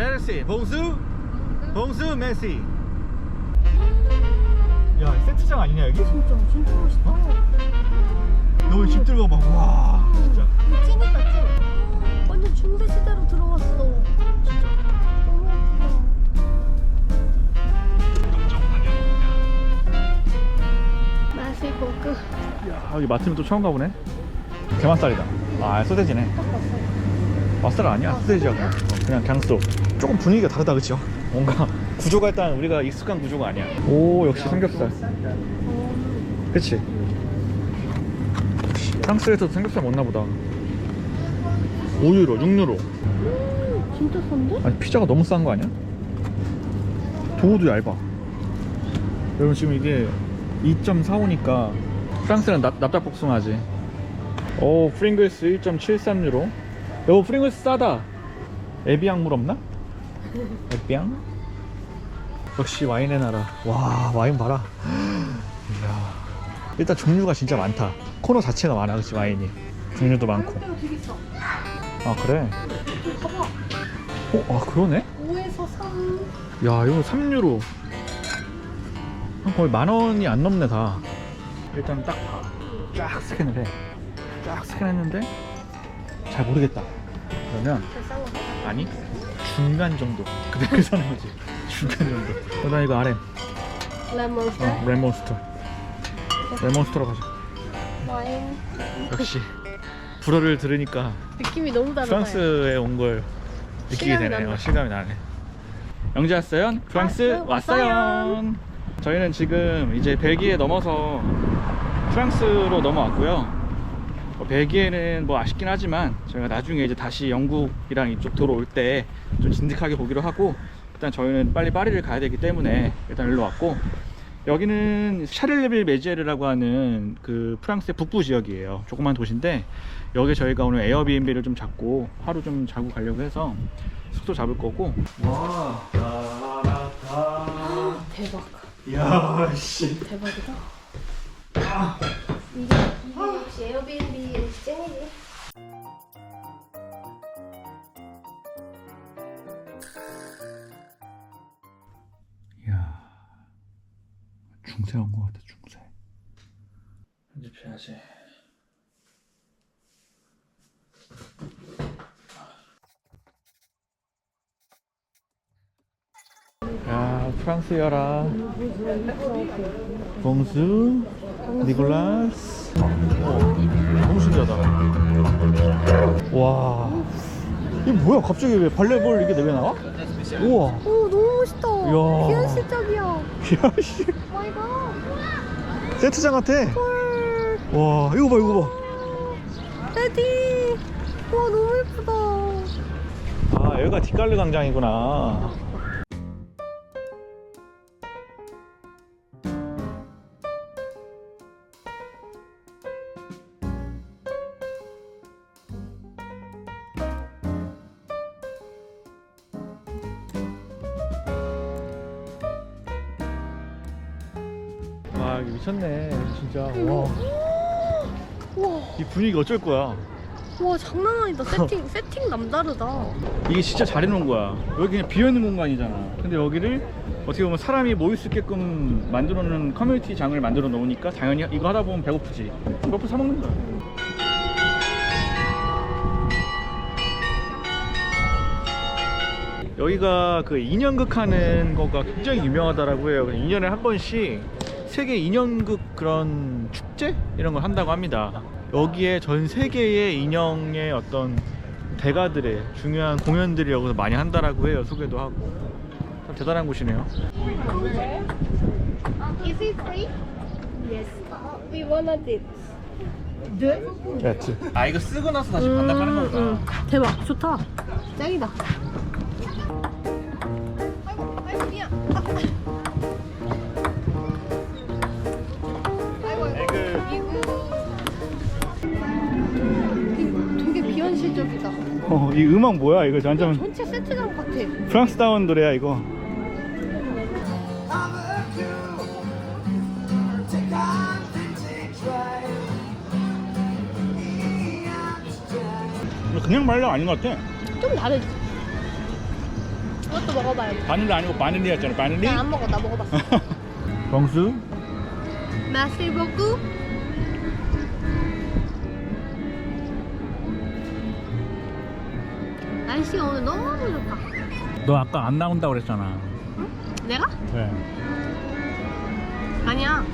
메르시 봉수? 봉수 메시. 야 세트장 아니냐 여기? 진짜 진짜 멋있다. 너희 집들 봐봐 와 진짜. 찐이다 찐. 완전 중세 시대로 들어왔어. 진짜. 너무 예쁘다. 맛을 보고. 야 여기 마트는 또 처음 가보네. 게맛살이다. 아 소세지네. 맛살 아니야? 소세지야 그냥? 어, 그냥 강소 조금 분위기가 다르다 그쵸? 뭔가 구조가 일단 우리가 익숙한 구조가 아니야 오 역시 삼겹살 그치? 프랑스에서도 삼겹살 먹나 보다 5유로 6유로 음, 진짜 싼데? 아니 피자가 너무 싼 거 아니야? 도우도 얇아 여러분 지금 이게 2.45니까 프랑스는 납, 납작복숭아지 오 프링글스 1.73유로 여보 프링글스 싸다 에비앙 물 없나? 에비앙? 역시 와인의 나라 와 와인 봐라 이야. 일단 종류가 진짜 많다 코너 자체가 많아 그치 와인이 종류도 많고 싸. 아 그래? 어? 아 그러네? 5에서 3. 야 이거 3유로 한 거의 만 원이 안 넘네 다 일단 딱쫙 스캔을 해쫙 스캔했는데 잘 모르겠다 그러면. 아니 중간 정도 그대로 사는 거지 중간 정도 그다음 이거 RM 레몬스. 어, 레몬스터 레몬스터로 가자 와인. 역시 불어를 들으니까 느낌이 너무 다르다. 프랑스에 온 걸 느끼게 실감이 되네. 난다. 어, 실감이 나네. 영재 왔어요? 프랑스 프랑스 왔어요. 왔어요. 저희는 지금 이제 벨기에 넘어서 프랑스로 넘어왔고요. 어, 벨기에는 뭐 아쉽긴 하지만 저희가 나중에 이제 다시 영국이랑 이쪽 돌아올 때 좀 진득하게 보기로 하고 일단 저희는 빨리 파리를 가야 되기 때문에 일단 일로 왔고 여기는 샤를레빌 메지에르라고 하는 그 프랑스의 북부 지역이에요. 조그만 도시인데 여기 저희가 오늘 에어비앤비를 좀 잡고 하루 좀 자고 가려고 해서 숙소 잡을 거고. 와, 대박. 야, 씨. 대박이다. 이게, 이게 역시 에어비앤비 찐이지. 야, 중세 온 것 같아, 중세. 편집해야지. 야, 프랑스여라. 봉수, 니콜라스. 어, 너무 신기하다. 와. 이게 뭐야? 갑자기 왜 발레볼 이게 왜 나와? 우와. 오 너무 멋있다. 이야. 비현실적이야. 야, 씨. 마이 갓. 세트장 같아. 헐. 와, 이거 봐, 이거 봐. 레디. 와 너무 예쁘다. 아, 여기가 뒷갈르 광장이구나. 분위기 어쩔 거야. 와 장난 아니다. 세팅 세팅 남다르다. 이게 진짜 잘 해놓은 거야. 여기 그냥 비어있는 공간이잖아. 근데 여기를 어떻게 보면 사람이 모일 수 있게끔 만들어 놓은 커뮤니티 장을 만들어 놓으니까 당연히 이거 하다 보면 배고프지. 배고프 사 먹는 거야. 여기가 그 인형극 하는 거가 굉장히 유명하다라고 해요. 2년에 한 번씩 세계 인형극 그런 축제 이런 걸 한다고 합니다. 여기에 전 세계의 인형의 어떤 대가들의 중요한 공연들이 여기서 많이 한다라고 해요. 소개도 하고. 참 대단한 곳이네요. Is it free? Yes. We wanna this. 네? 아 이거 쓰고 나서 다시 음, 대박 좋다. 짱이다. 되게 비현실적이다. 어, 이 음악 뭐야? 이거 완전 전체 세트장 같아. 프랑스다운 노래야 이거. 그냥 말려 아닌 것 같아. 좀 다르지. 이것도 먹어봐요. 바닐라 아니고 바닐리였잖아 바닐리 나안 먹어. 나 먹어봤어. 광수 마시 보고. 날씨가 오늘 너무 좋다. 너 아까 안 나온다고 그랬잖아 내가? 네. 아니야.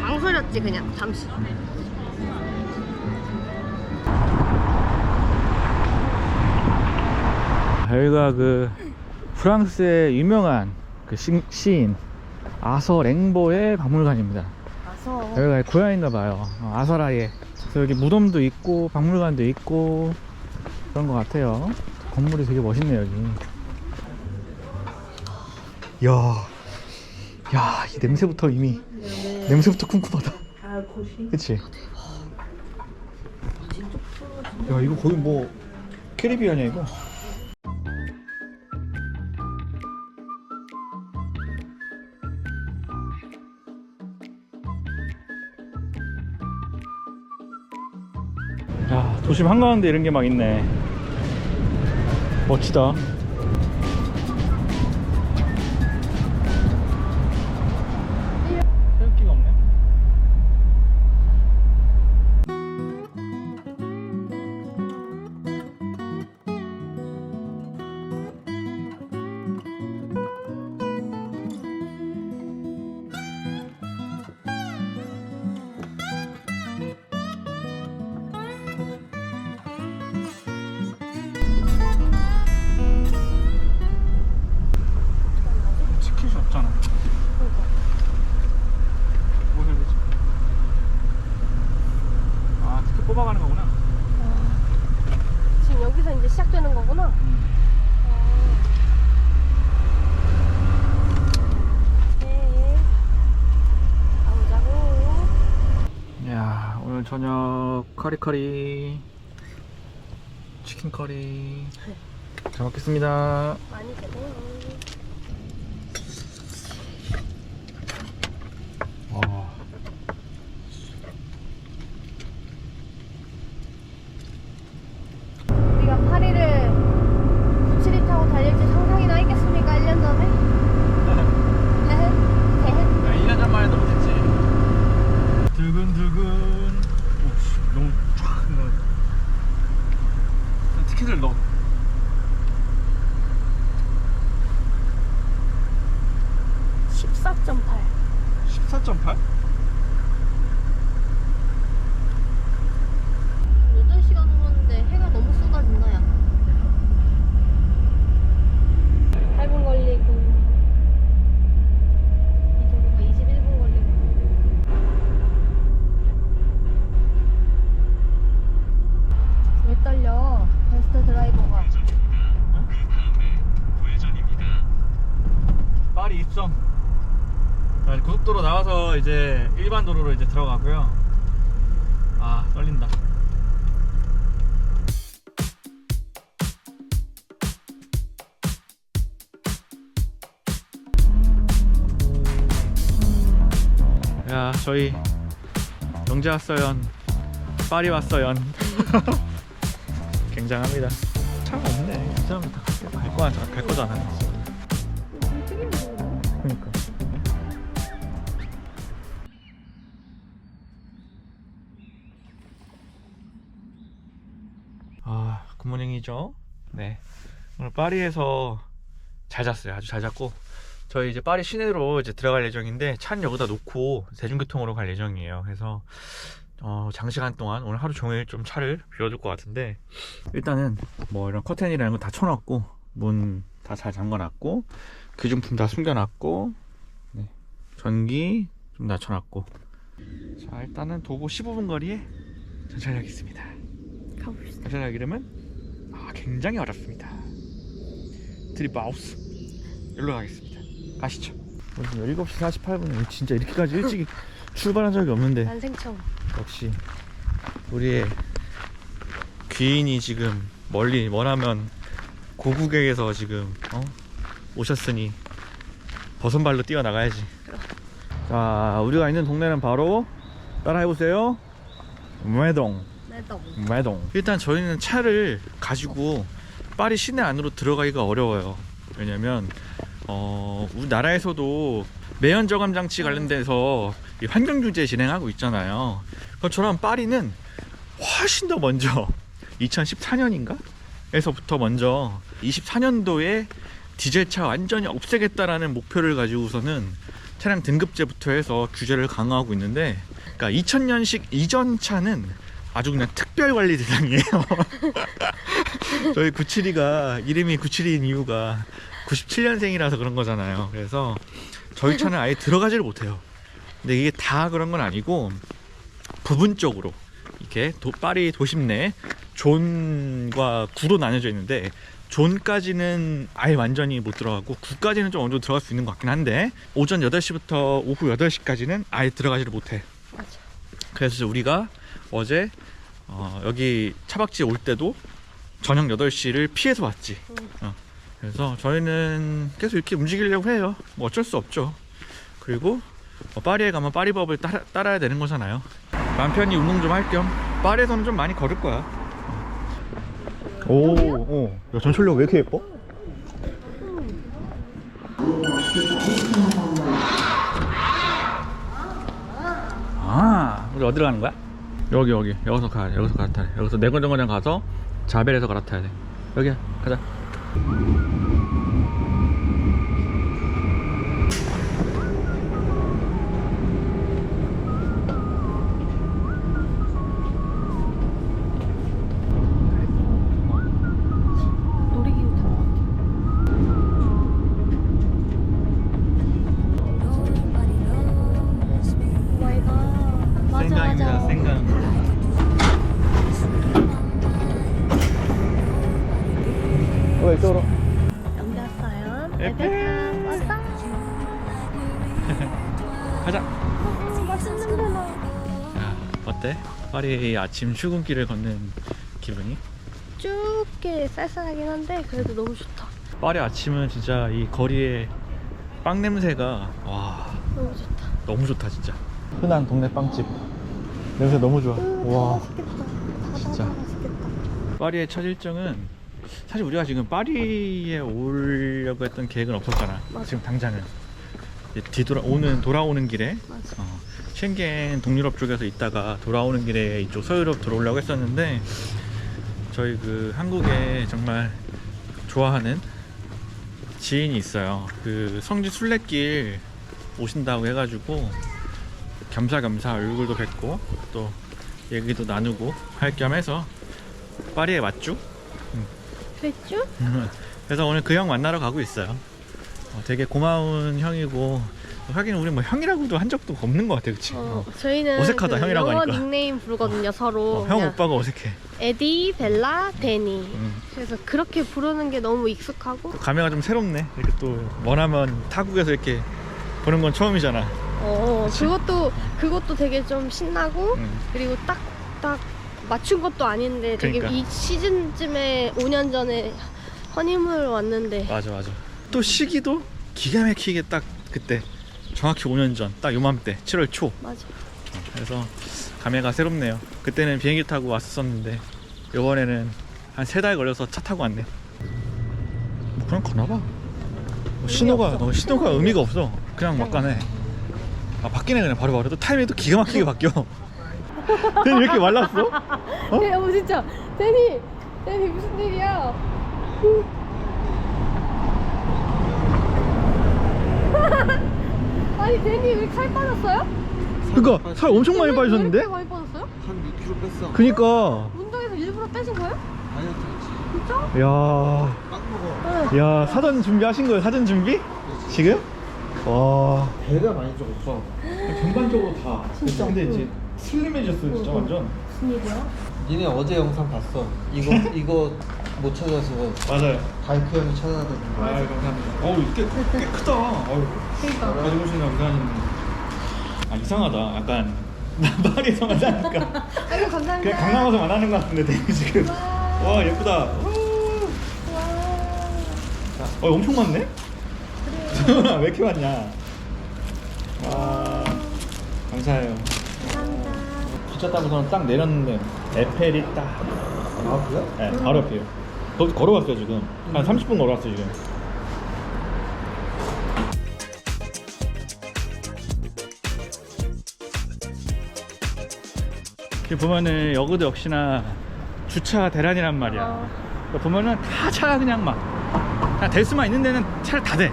망설였지 그냥 잠시. 여기가 그 프랑스의 유명한 그 시, 시인 아서 랭보의 박물관입니다 가서 여기가 고향인가 봐요 어, 아서라에 그래서 여기 무덤도 있고 박물관도 있고 그런 것 같아요 건물이 되게 멋있네요 여기. 이야 야 이 냄새부터 이미 냄새부터 쿰쿰하다. 그치? 야 이거 거의 뭐 캐리비안이야 이거? 야 도심 한가운데 이런 게 막 있네 멋지다 저녁 커리커리 치킨 커리 잘 먹겠습니다 많이 되네요. 와. 우리가 파리를 97이 타고 달릴지 상상이나 했겠습니까? 1년 전에? 헤헤. 헤헤. 야, 1년 전 만에 너무 됐지 두근두근 오씨 너무 쫙 뭐. 티켓을 넣어 14.8. 14.8? 8시간 넘었는데 해가 너무 쏟아진다, 야. 8분 걸리고. 이 도로가 21분 걸리고. 왜 떨려? 베스트 드라이버가. 파리 입성 자, 고속도로 나와서 이제 일반 도로로 이제 들어가고요. 아 떨린다. 야 저희 영재 왔어요 파리 왔어요 굉장합니다. 차 없네. 이 사람 다갈 거, 갈 거잖아 굿모닝이죠. 네. 오늘 파리에서 잘 잤어요. 아주 잘 잤고. 저희 이제 파리 시내로 이제 들어갈 예정인데 차는 여기다 놓고 대중교통으로 갈 예정이에요. 그래서 어, 장시간 동안 오늘 하루 종일 좀 차를 비워둘 것 같은데 일단은 뭐 이런 커튼이라는 거 다 쳐놨고 문 다 잘 잠궈놨고 귀중품 다 숨겨놨고 네. 전기 좀 낮춰놨고 자 일단은 도보 15분 거리에 전철역 있습니다 가봅시다. 전철역 이름은 아 굉장히 어렵습니다. 트리바우스 여기로 가겠습니다. 가시죠. 지금 17시 48분에 진짜 이렇게까지 일찍 출발한 적이 없는데. 난 생청. 역시 우리의 귀인이 지금 멀리 원하면 고국에서 지금 어? 오셨으니 버선발로 뛰어나가야지. 자 우리가 있는 동네는 바로 따라해보세요. 매동 매동. 매동 일단 저희는 차를 가지고 파리 시내 안으로 들어가기가 어려워요 왜냐면 어, 우리나라에서도 매연 저감 장치 관련돼서 이 환경 규제 진행하고 있잖아요. 그것처럼 파리는 훨씬 더 먼저 2014년인가? 에서부터 먼저 24년도에 디젤차 완전히 없애겠다라는 목표를 가지고서는 차량 등급제부터 해서 규제를 강화하고 있는데 그러니까 2000년식 이전 차는 아주 그냥 특별 관리 대상이에요. 저희 972가 이름이 972인 이유가 97년생이라서 그런 거잖아요. 그래서 저희 차는 아예 들어가지를 못해요. 근데 이게 다 그런 건 아니고 부분적으로 이렇게 도, 파리 도심 내 존과 구로 나뉘어져 있는데 존까지는 아예 완전히 못 들어가고 구까지는 좀 어느 정도 들어갈 수 있는 것 같긴 한데 오전 8시부터 오후 8시까지는 아예 들어가지를 못해. 맞아. 그래서 우리가 어제 어, 여기 차박지 올 때도 저녁 8시를 피해서 왔지. 어. 그래서 저희는 계속 이렇게 움직이려고 해요. 뭐 어쩔 수 없죠. 그리고 뭐 파리에 가면 파리법을 따라, 따라야 되는 거잖아요. 남편이 운동 좀 할 겸 파리에서는 좀 많이 걸을 거야. 오, 오. 야, 전철역 왜 이렇게 예뻐? 아, 우리 어디로 가는 거야? 여기 여기 여기서 돼. 여기서 갈아타야 돼. 여기서 내건정거장 가서 자벨에서 갈아타야 돼. 여기야, 가자. 아침 출근길을 걷는 기분이? 쭉 쌀쌀하긴 한데 그래도 너무 좋다. 파리 아침은 진짜 이 거리에 빵 냄새가 와 너무 좋다. 너무 좋다 진짜. 흔한 동네 빵집 냄새 너무 좋아. 음, 와. 맛있겠다. 진짜. 맛있겠다. 파리의 첫 일정은 사실 우리가 지금 파리에 오려고 했던 계획은 없었잖아. 맞아. 지금 당장은 뒤돌아 오는 돌아오는 길에. 어, 쉥겐 동유럽 쪽에서 있다가 돌아오는 길에 이쪽 서유럽 들어오려고 했었는데 저희 그 한국에 정말 좋아하는 지인이 있어요. 그 성지 순례길 오신다고 해가지고 겸사겸사 얼굴도 뵙고 또 얘기도 나누고 할 겸 해서 파리에 왔죠. 그랬죠? 그래서 오늘 그 형 만나러 가고 있어요. 어, 되게 고마운 형이고 하긴 우리 뭐 형이라고도 한 적도 없는 것 같아, 그치? 어, 어. 저희는 어색하다, 그 형이라고 영어 하니까. 닉네임 부르거든요 서로. 어, 형 그냥 오빠가 어색해. 에디, 벨라, 데니. 음. 그래서 그렇게 부르는 게 너무 익숙하고. 감회가 좀 새롭네. 이렇게 또 머나먼 타국에서 이렇게 보는 건 처음이잖아. 어, 그치? 그것도 그것도 되게 좀 신나고 음. 그리고 딱딱 맞춘 것도 아닌데 되게 그러니까. 이 시즌쯤에 5년 전에 허니문을 왔는데 맞아, 맞아. 또 시기도 기가 막히게 딱 그때 정확히 5년 전, 딱 요맘때 7월 초. 맞아. 그래서 감회가 새롭네요. 그때는 비행기 타고 왔었는데 이번에는 한 세 달 걸려서 차 타고 왔네. 뭐 그냥 가나봐. 뭐 신호가. 어, 신호가 의미가 없어. 그냥 막 가네. 아 바뀌네 그냥 바로 바로 또 타이밍이 또 기가 막히게 바뀌어. 쟤왜 이렇게 말랐어? 어? 네, 어 진짜 데니 데니 무슨 일이야? 아니 데니 왜 살 빠졌어요? 그니까 살 엄청 많이 왜 빠지셨는데? 이렇게 많이 빠졌어요? 한 6kg 뺐어. 그니까 운동에서 일부러 빼신 거예요? 다이어트 했지. 진짜? 야, 빵 먹어. 응. 야 사전 준비하신 거예요? 사전 준비? 지금? 와. 배가 많이 쪄졌어. 전반적으로 다. 진짜? 근데 이제 응. 슬림해졌어요, 진짜. 완전. 니네 어제 영상 봤어. 이거 이거 못 찾아서 맞아요. 바이크 형이 찾아다니는 거. 아, 감사합니다. 어우, 꽤, 꽤 크다. 어우, 그러니까 가지고 오시나 이상하셨네. 아, 이상하다. 약간 나발이 이상하다니까. 아이고 감사합니다. 그냥 강남 와서 만나는 것 같은데, 되게 지금. 와, 와, 예쁘다. 와. 와. 어, 엄청 많네? 왜 이렇게 많냐? 와, 감사해요. 감사합니다. 기차 타고서는 딱 내렸는데, 에펠이 딱. 아 그래? 네, 바로 옆이에요. 거, 걸어왔어요 지금. 한 음. 30분 걸어왔어요 지금. 이렇게 보면은 여기도 역시나 주차 대란이란 말이야. 어. 그러니까 보면은 다 차가 그냥 막 그냥 될 수만 있는 데는 차를 다대.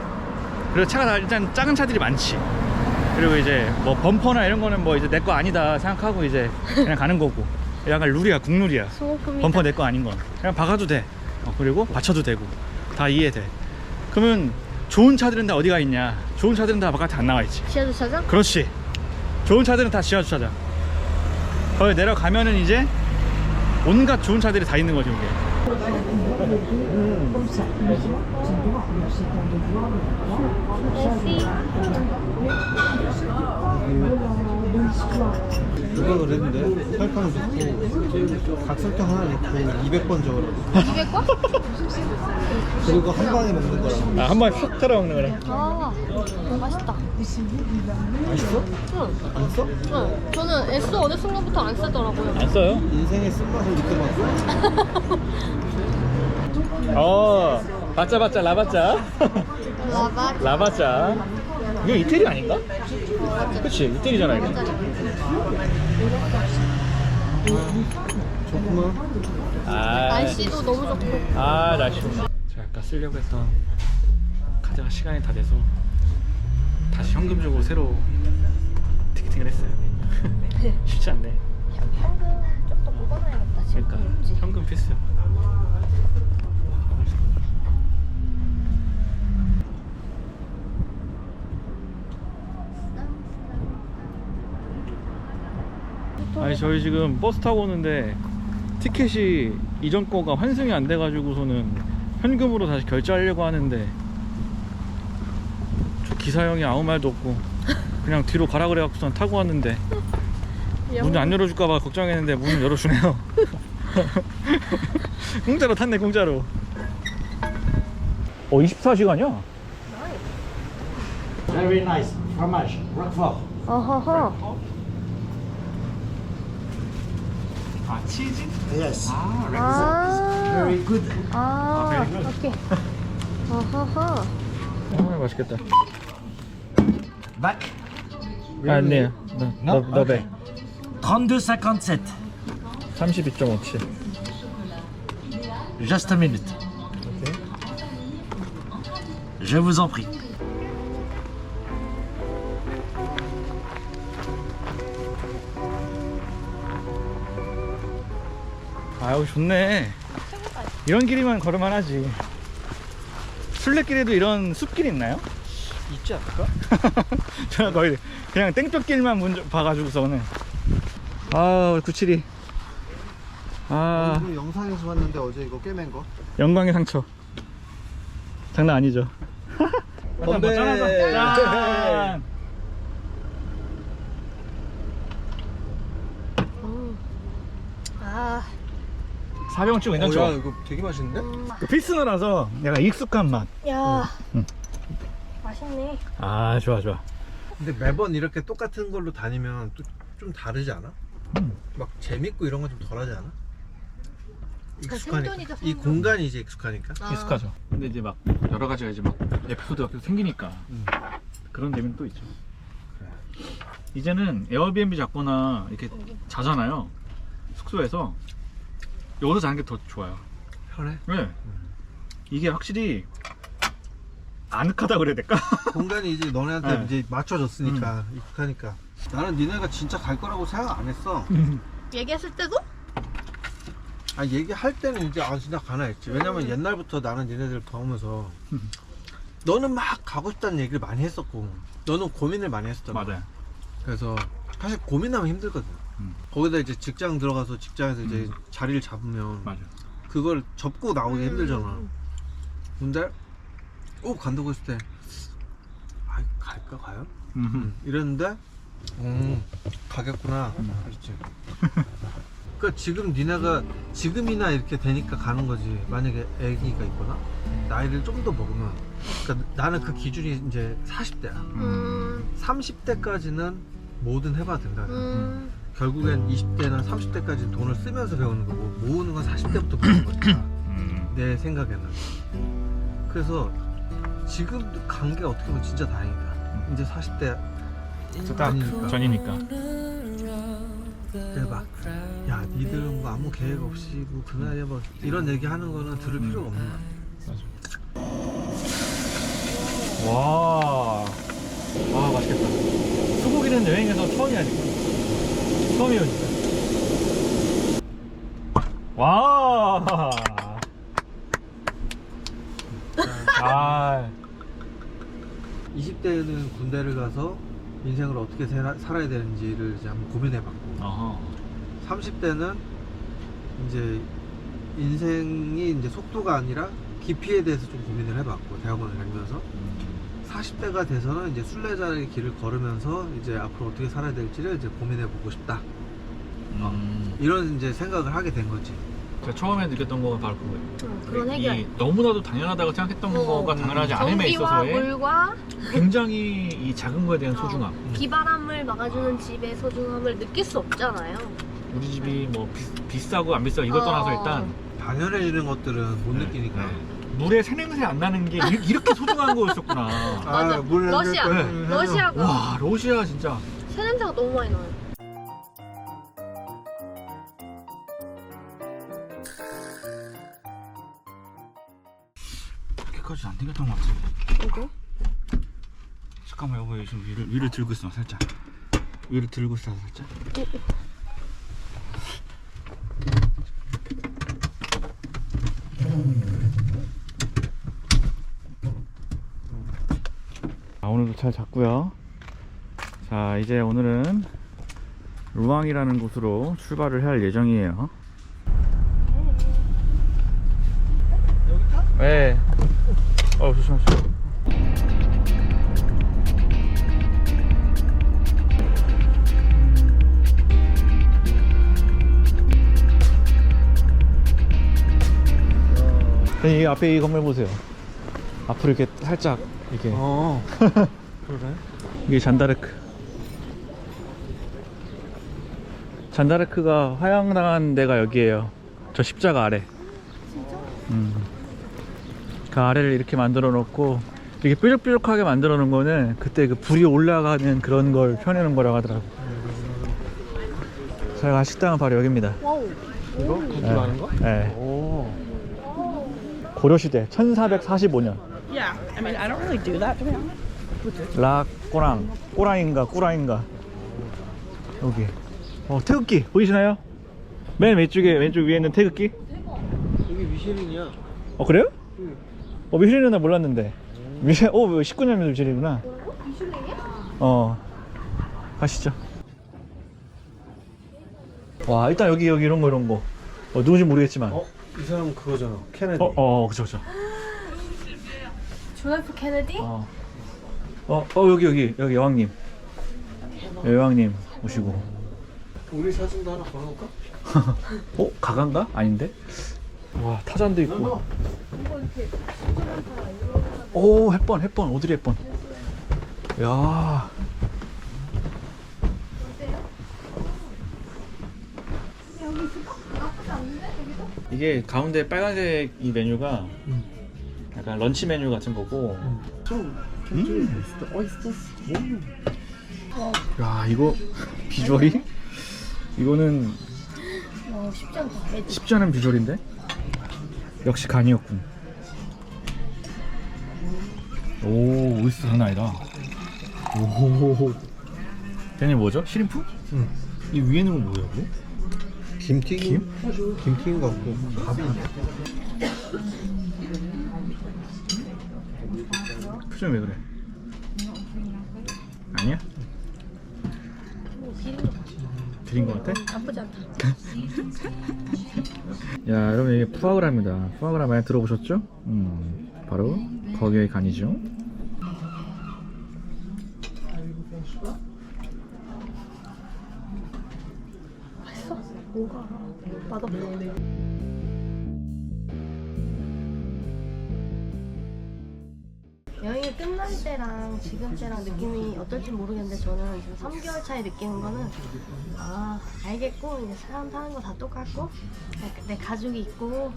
그리고 차가 다 일단 작은 차들이 많지. 그리고 이제 뭐 범퍼나 이런 거는 뭐 이제 내 거 아니다 생각하고 이제 그냥 가는 거고. 약간 룰이야 국룰이야. 소금이다. 범퍼 내 거 아닌 건. 그냥 박아도 돼. 어, 그리고 받쳐도 되고 다 이해돼. 그러면 좋은 차들은 다 어디가 있냐? 좋은 차들은 다 바깥에 안 나와 있지. 지하 주차장? 그렇지. 좋은 차들은 다 지하 주차장. 거기 내려가면은 이제 온갖 좋은 차들이 다 있는 거지, 여기. 누가 그랬는데 설탕 넣고 각설탕 하나 넣고 200번 저으라고 200원? 그리고 한 방에 먹는 거라고 아, 한 번에 확 따라 먹는 거라. 아, 맛있다. 맛있어? 응, 안 써? 응. 저는 S 어느 순간부터 안 쓰더라고요. 안 써요? 인생의 쓴맛을 느껴봤어? 어, 바짜 바짜 라바짜. 라바. 라바짜. 이거 이태리 아닌가? 그치, 이태리잖아, 이거. 좋구만 아, 날씨도 너무 좋고. 아, 날씨. 제가 아까 쓰려고 했던 카드가 시간이 다 돼서 다시 현금 주고 새로 티켓팅을 했어요. 쉽지 않네. 현금 좀더 뽑아놔야겠다. 지금 그러니까. 현금 필수야. 아니 저희 지금 버스 타고 오는데 티켓이 이전 거가 환승이 안 돼가지고서는 현금으로 다시 결제하려고 하는데 저 기사 형이 아무 말도 없고 그냥 뒤로 가라 그래갖고선 타고 왔는데 문안 열어줄까봐 걱정했는데 문을 열어주네요. 공짜로 탔네 공짜로. 어 24시간이야? Very nice. Fromage. Roquefort. 어허허. 아 치즈? Yes. 아. Very good. 아, 오케이. 어허허. 아 맛있겠다. Back. 아 아니에요. No? 너너 배 32,57. 32.57. Just a minute. Je vous en prie. 아유 좋네. 이런 길이면 걸으면 하지. 술래길에도 이런 숲길 있나요? 있지 않을까? 저는 거의 그냥 땡볕길만 봐가지고서 오늘 아 우리 97이. 아. 이거 영상에서 봤는데 어제 이거 꿰맨 거? 영광의 상처. 장난 아니죠. 건배! 짠아. 음. 400원 치고 괜찮죠? 야 이거 되게 맛있는데? 그 필스너라서 약간 익숙한 맛. 야 음. 맛있네. 아 좋아 좋아. 근데 매번 이렇게 똑같은 걸로 다니면 또 좀 다르지 않아? 음. 막 재밌고 이런 건 좀 덜하지 않아? 그 익숙하니까 생존이죠, 이 생존. 공간이 이제 익숙하니까 아. 익숙하죠. 근데 이제 막 여러 가지가 이제 막 에피소드가 계속 생기니까 음. 그런 재미는 또 있죠. 이제는 에어비앤비 잡거나 이렇게 음. 자잖아요. 숙소에서 여기서 자는 게 더 좋아요. 편해? 네. 이게 확실히 아늑하다 그래야 될까? 공간이 이제 너네한테 네. 이제 맞춰졌으니까 익숙하니까 나는 니네가 진짜 갈 거라고 생각 안 했어 얘기했을 때도? 아 얘기할 때는 이제 아 진짜 가나 했지 왜냐면 옛날부터 나는 니네들 음. 너는 막 가고 싶다는 얘기를 많이 했었고 너는 고민을 많이 했었잖아 맞아요. 그래서 사실 고민하면 힘들거든 음. 거기다 이제 직장 들어가서 직장에서 이제 음. 자리를 잡으면 맞아요. 그걸 접고 나오기 힘들잖아 음. 근데 꼭 간다고 했을 때 아, 갈까 과연? 음. 이랬는데 음 가겠구나 그렇지 그러니까 지금 니네가 지금이나 이렇게 되니까 가는 거지 만약에 애기가 있거나 나이를 좀 더 먹으면 그러니까 나는 그 기준이 이제 40대야 음. 30대까지는 뭐든 해봐도 된다 음. 결국엔 20대나 30대까지 돈을 쓰면서 배우는 거고 모으는 건 40대부터 배우는 거니까 음. 내 생각에는 그래서 지금 간 게 어떻게 보면 진짜 다행이다 이제 40대 딱 아니니까 전이니까. 대박. 야, 니들은 뭐 아무 계획 없이 뭐 그날에 뭐 이런 얘기 하는 거는 들을 필요가 없는 거야. 와, 와 맛있겠다. 소고기는 여행에서 처음이라니까. 처음이에요 진짜. 와. 아, 20대는 군대를 가서 인생을 어떻게 살아, 살아야 되는지를 이제 한번 고민해봤고 어허. 30대는 이제 인생이 이제 속도가 아니라 깊이에 대해서 좀 고민을 해봤고 대학원을 다니면서 40대가 돼서는 이제 순례자의 길을 걸으면서 이제 앞으로 어떻게 살아야 될지를 이제 고민해 보고 싶다 음. 이런 이제 생각을 하게 된 거지 제가 처음에 느꼈던 건 바로 그거예요. 응, 그런 해결. 이 너무나도 당연하다고 생각했던 어. 거가 당연하지 않음에 전기와 있어서의 물과 굉장히 이 작은 거에 대한 어, 소중함. 비바람을 막아주는 집의 소중함을 느낄 수 없잖아요. 우리 집이 뭐 비, 싸고안 비싸고 이걸 어. 떠나서 일단 당연해지는 것들은 못 네, 느끼니까 네. 물에 새냄새 안 나는 게 이- 이렇게 소중한 거였었구나. 맞아. 물 러시아, 네. 러시아가 와 러시아 진짜 새 냄새가 너무 많이 나요. 그렇게까지 안 되겠던 것 같은데. 이거? 잠깐만 여보 지금 위를 위를 들고 있어 살짝. 위를 들고 있어 살짝. 아, 오늘도 잘 잤고요. 자 이제 오늘은 루앙이라는 곳으로 출발을 할 예정이에요. 네. 어 조심하세요. 이 앞에 이 건물 보세요. 앞으로 이렇게 살짝 이렇게 어 이게 잔다르크. 잔다르크가 화양당한 데가 여기에요. 저 십자가 아래. 음. 그 아래를 이렇게 만들어 놓고 이렇게 뾰족뾰족하게 만들어 놓은 거는 그때 그 불이 올라가는 그런 걸 놓은 거라고 하더라고. 저희가 식당은 바로 여기입니다. 와우. 이거? 거? 네. 오 고려시대 1445년. Yeah, I mean, I don't really do that to be honest. 라 꼬랑. 꼬랑인가 꼬랑인가. 여기. 어 태극기 보이시나요? 맨 왼쪽에 왼쪽 위에 있는 태극기? 여기 미쉐린이야. 어 그래요? 응. 어 미쉐린은 나 몰랐는데. 미쉐 어 19년 미쉐린이구나. 어. 가시죠. 와 일단 여기 여기 이런 거 이런 거. 어, 누군지 모르겠지만. 어? 이 사람 그거잖아. 케네디. 어, 어, 그쵸, 그쵸. 존 F 케네디? 어, 어, 어 여기, 여기, 여기 여왕님. 예, 여왕님 오시고. 우리 사진도 하나 걸어볼까? 어, 가간가? 아닌데? 와, 타잔도 있고. 오, 햇번, 햇번, 오드리 햇번. 야. 이게 가운데 빨간색 이 메뉴가 약간 런치 메뉴 같은 거고. 좀 음. 야, 이거 비주얼이 이거는 어, 쉽지 않다. 매직. 쉽지 않은 비주얼인데? 역시 간이었군. 오, 오이스터 장난 아니다. 오. 얘네 뭐죠? 시림프? 응. 이 위에는 뭐예요? 이거? 김튀김? 김튀김 같고 밥이 있네 표정이 왜 그래? 아니야? 드린 것 같아? 나쁘지 않다. 야, 여러분 이게 푸아그라입니다. 푸아그라 많이 들어보셨죠? 음, 바로 거기의 간이죠. 맛있어. 뭔가 맛없어. 지금 때랑 느낌이 어떨지 모르겠는데 저는 지금 3개월 차에 느끼는 거는 아 알겠고 이제 사람 사는 거 다 똑같고 내 가족이 있고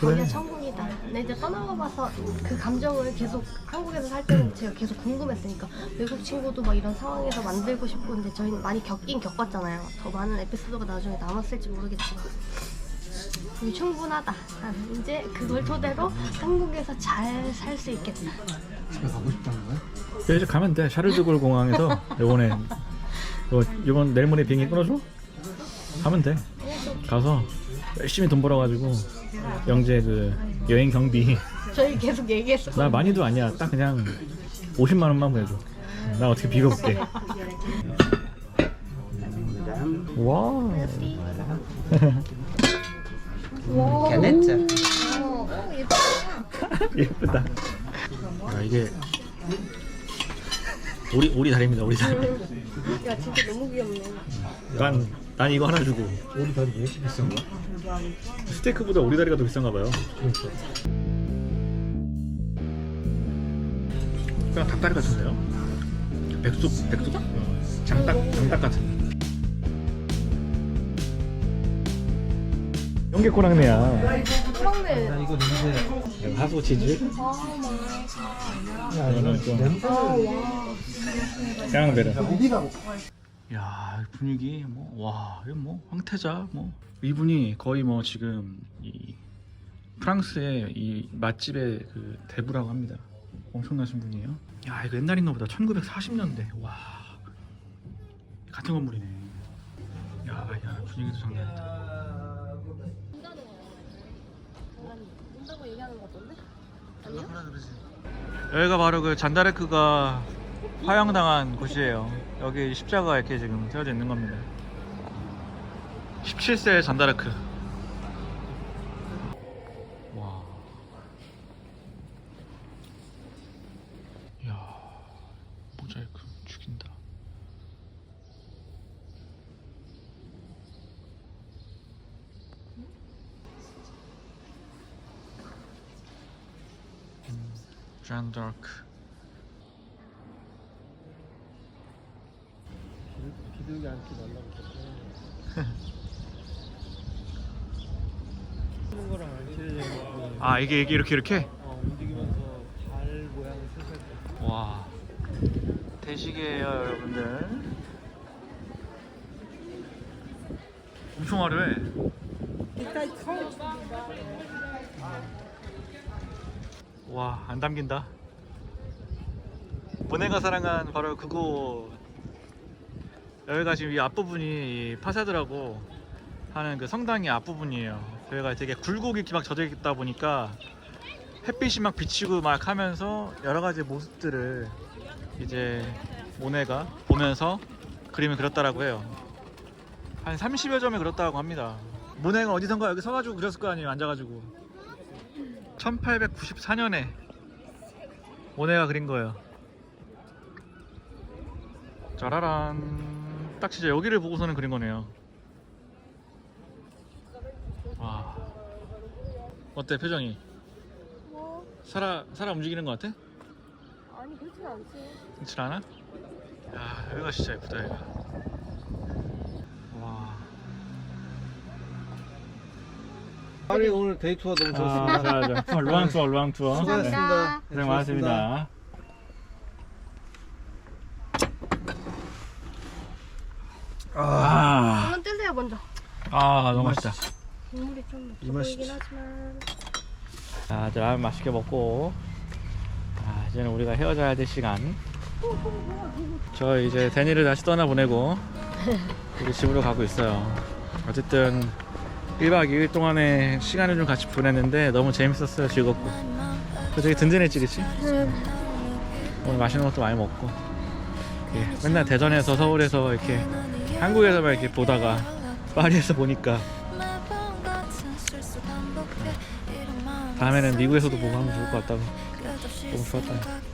거기가 천국이다. 근데 이제 떠나고 봐서 그 감정을 계속 한국에서 살 때는 제가 계속 궁금했으니까 외국 친구도 막 이런 상황에서 만들고 싶고 근데 저희는 많이 겪긴 겪었잖아요. 더 많은 에피소드가 나중에 남았을지 모르겠지만 이게 충분하다. 나는 이제 그걸 토대로 한국에서 잘 살 수 있겠다. 집에 가고? 그래 이제 가면 돼. 샤를드골 공항에서 요번에 요, 요번 내일 모레 비행기 끊어줘? 가면 돼. 가서 열심히 돈 벌어가지고 영재 그 여행 경비. 저희 계속 얘기했어. 나 많이도 아니야. 딱 그냥 50만 원만 보내줘. 나 어떻게 비벼볼게. 와 예쁘다. 야 이게 오리 오리 다리입니다 오리 다리 야 진짜 너무 귀엽네. 난, 난 이거 하나 주고 오리 다리 왜 이렇게 비싼 거야? 스테이크보다 오리 다리가 더 비싼가 봐요 그러니까. 그냥 닭다리 같은데요? 백숙 백숙? 장닭 장닭 같은 연계코랑내야. 그런데 나 이거 냄새. 하소 치즈 이거는 좀 양배를 어디라고 야 분위기 뭐와 이거 뭐 황태자 뭐. 이분이 거의 뭐 지금 이 프랑스의 이 맛집의 그 대부라고 합니다. 엄청나신 분이에요. 야 이거 옛날인가 보다. 1940년대. 와. 같은 건물이네. 야, 야 분위기도 장난 아니다 여기가 바로 그 잔다르크가 화형당한 곳이에요. 여기 십자가 이렇게 지금 세워져 있는 겁니다. 17세 잔다르크. 와. 야, 모자이크 죽인다. 잔다르크. 기둥이 앉지 말라고 하는 거랑 알지? 아 이게 이게 이렇게 이렇게? 어, 움직이면서 발 모양을 슬슬 와 대시계예요 여러분들 엄청 화려해 와 안 담긴다 모네가 사랑한 바로 그곳 여기가 지금 이 앞부분이 이 파사드라고 하는 그 성당의 앞부분이에요 여기가 되게 굴곡이 막 젖어 있다 보니까 햇빛이 막 비치고 막 하면서 여러 가지 모습들을 이제 모네가 보면서 그림을 그렸다라고 해요. 한 30여 점에 그렸다고 합니다. 모네가 어디선가 여기 서가지고 그렸을 거 아니에요, 앉아가지고. 1894년에 모네가 그린 거예요. 짜라란. 딱 진짜 여기를 보고서는 그린 거네요. 와. 어때, 표정이? 뭐 살아, 살아 움직이는 것 같아? 아니 그렇진 않지. 그렇진 않아? 야 여기가 진짜 예쁘다 여기가 와 파리 오늘 데이 투어 너무 좋았습니다. 아, 자, 자. 루앙 투어 루앙 투어 수고하셨습니다. 네, 고생 많으십니다 아, 한번 뜨세요 먼저. 아 너무 맛있다 국물이 좀 이 맛이지. 보이긴 하지만. 자 이제 라면 맛있게 먹고 아, 이제는 우리가 헤어져야 될 시간 저 이제 데니를 다시 떠나보내고 우리 집으로 가고 있어요 어쨌든 1박 2일 동안의 시간을 좀 같이 보냈는데 너무 재밌었어요. 즐겁고. 되게 든든했지 그치? 오늘 맛있는 것도 많이 먹고. 맨날 대전에서 서울에서 이렇게 한국에서만 이렇게 보다가 파리에서 보니까 다음에는 미국에서도 보고 하면 좋을 것 같다고. 너무 좋았다